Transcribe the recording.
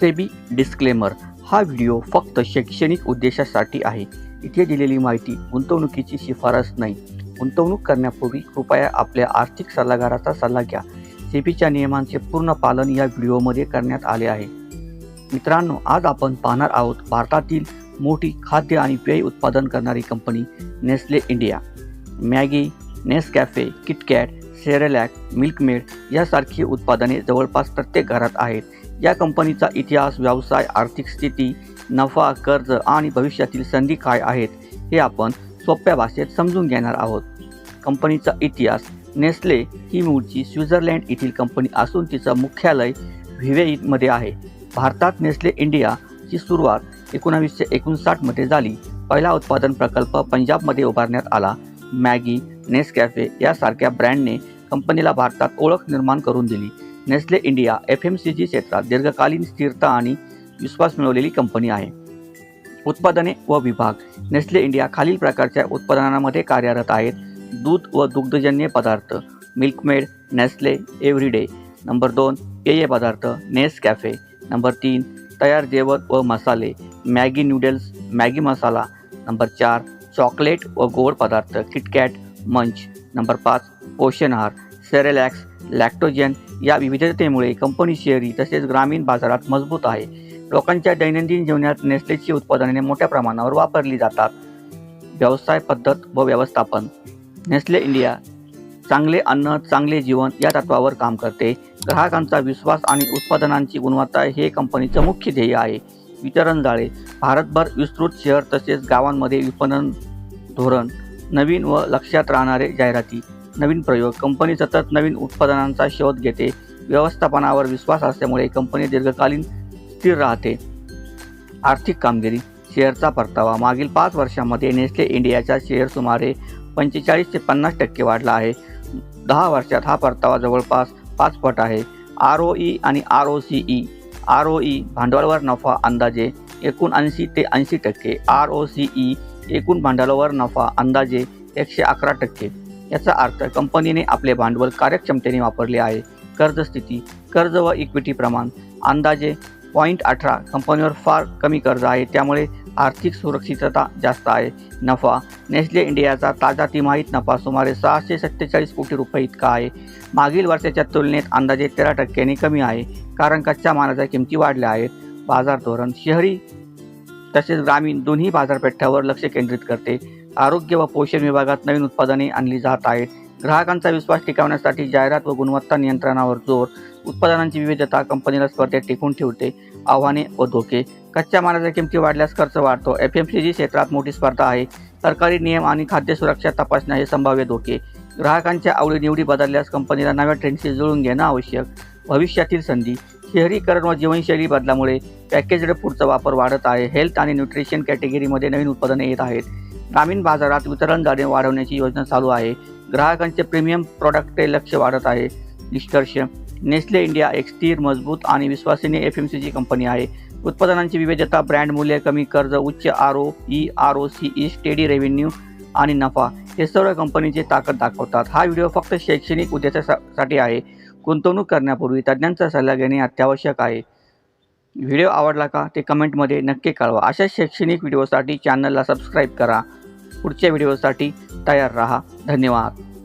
SEBI disclaimer हा video फक्त शैक्षणिक उद्देशासाठी आहे. इथे दिलेली माहिती गुंतवणुकीची शिफारस नाही. गुंतवणूक करण्यापूर्वी कृपया आपल्या आर्थिक सल्लागाराचा सल्ला घ्या. सेबीच्या नियमांचे पूर्ण पालन या व्हिडिओमध्ये करण्यात आले आहे. मित्रांनो आज आपण पाहणार आहोत भारतातील मोठी खाद्य आणि पेय उत्पादन करणारी company Nestle India. Maggi Nescafe KitKat Cerelac Milkmaid यासारखी उत्पादने जवळपास प्रत्येक घरात आहेत. या कंपनीचा इतिहास व्यवसाय आर्थिक स्थिती नफा कर्ज आणि भविष्यातील संधी काय आहेत हे आपण सोप्या भाषेत समजून घेणार आहोत. कंपनीचा इतिहास नेस्ले ही मूळची स्वित्झर्लंड येथील कंपनी असून तिचं मुख्यालय व्हिवेईमध्ये आहे. भारतात नेस्ले इंडियाची सुरुवात एकोणावीसशे एकोणसाठमध्ये झाली. पहिला उत्पादन प्रकल्प पंजाबमध्ये उभारण्यात आला. मॅगी नेसकॅफे यासारख्या ब्रँडने कंपनीला भारतात ओळख निर्माण करून दिली. Nestle India F M C G क्षेत्रात दीर्घकालीन स्थिरता आणि विश्वास मिळवलेली कंपनी आहे. उत्पादने व विभाग. नेस्ले इंडिया खालील प्रकारच्या उत्पादनांमध्ये कार्यरत आहेत. दूध व दुग्धजन्य पदार्थ. Milkmaid Nestle everyday. नंबर दोन पेय पदार्थ. नेस कॅफे. नंबर तीन तयार जेवण व मसाले. मॅगी नूडल्स मॅगी मसाला. नंबर चार चॉकलेट व गोड पदार्थ. किटकॅट मंच. नंबर पाच पोषण आहार. सेरेलॅक्स लॅक्टोजन या विविधतेमुळे कंपनी शहरी तसेच ग्रामीण बाजारात मजबूत आहे. लोकांच्या दैनंदिन जीवनात नेस्लेची उत्पादने मोठ्या प्रमाणावर वापरली जातात. व्यवसाय पद्धत व व्यवस्थापन. नेस्ले इंडिया चांगले अन्न चांगले जीवन या तत्वावर काम करते. ग्राहकांचा विश्वास आणि उत्पादनांची गुणवत्ता हे कंपनीचं मुख्य ध्येय आहे. वितरण जाळे भारतभर विस्तृत शहर तसेच गावांमध्ये विपणन धोरण नवीन व लक्षात राहणारे जाहिराती नवीन प्रयोग कंपनी सतत नवीन उत्पादनांचा शोध घेते व्यवस्थापनावर विश्वास असल्यामुळे कंपनी दीर्घकालीन स्थिर राहते. आर्थिक कामगिरी शेअरचा परतावा. मागील पाच वर्षांमध्ये नेस्ले इंडियाचा शेअर सुमारे पंचेचाळीस ते पन्नास टक्के वाढला आहे. दहा वर्षात हा परतावा जवळपास पाच पट आहे. आर ओ ई आणि R O C E R O E भांडवलावर नफा अंदाजे एकूण ऐंशी ते ऐंशी टक्के. आर ओ सी ई एकूण भांडवलावर नफा अंदाजे एकशे अकरा टक्के. याचा अर्थ कंपनीने आपले भांडवल कार्यक्षमतेने वापरले आहे. कर्ज स्थिती कर्ज व इक्विटी प्रमाण अंदाजे पॉईंट अठरा कंपनीवर फार कमी कर्ज आहे. त्यामुळे आर्थिक सुरक्षितता जास्त आहे. नफा नेस्ले इंडियाचा ताजा तिमाहीत नफा सुमारे सहाशे सत्तेचाळीस कोटी रुपये इतका आहे. मागील वर्षाच्या तुलनेत अंदाजे तेरा टक्क्यांनी कमी आहे. कारण कच्च्या मालाच्या किमती वाढल्या आहेत. बाजार धोरण शहरी तसेच ग्रामीण दोन्ही बाजारपेठावर लक्ष केंद्रित करते. आरोग्य व पोषण विभागात नवीन उत्पादने आणली जात आहेत. ग्राहकांचा विश्वास टिकवण्यासाठी जाहिरात व गुणवत्ता नियंत्रणावर जोर उत्पादनांची विविधता कंपनीला स्पर्धेत टिकून ठेवते आव्हाने व धोके. कच्च्या मालाच्या किमती वाढल्यास खर्च वाढतो. एफ एम सी जी क्षेत्रात मोठी स्पर्धा आहे. सरकारी नियम आणि खाद्य सुरक्षा तपासण्या हे संभाव्य धोके. ग्राहकांच्या आवडीनिवडी बदलल्यास कंपनीला नव्या ट्रेंडशी जुळून घेणं आवश्यक. भविष्यातील संधी. शहरीकरण व जीवनशैली बदलामुळे पॅकेज्ड फूडचा वापर वाढत आहे. हेल्थ आणि न्यूट्रिशन कॅटेगरीमध्ये नवीन उत्पादने येत आहेत. ग्रामीण बाजारात वितरण जाणे वाढवण्याची योजना चालू आहे. ग्राहकांचे प्रीमियम प्रॉडक्टकडे लक्ष वाढत आहे. निष्कर्ष नेस्ले इंडिया एक स्थिर मजबूत आणि विश्वासनीय F M C G company आहे. उत्पादनांची विविधता ब्रँड मूल्य कमी कर्ज उच्च R O E R O C E steady revenue आणि नफा हे सर्व कंपनीचे ताकद दाखवतात. हा व्हिडिओ फक्त शैक्षणिक उद्देशासाठी आहे. गुंतवणूक करण्यापूर्वी तज्ज्ञांचा सल्ला घेणे अत्यावश्यक आहे. व्हिडिओ आवडला का ते कमेंटमध्ये नक्की कळवा. अशा शैक्षणिक व्हिडिओसाठी चॅनलला सबस्क्राईब करा. पुढच्या व्हिडिओसाठी तयार राहा. धन्यवाद.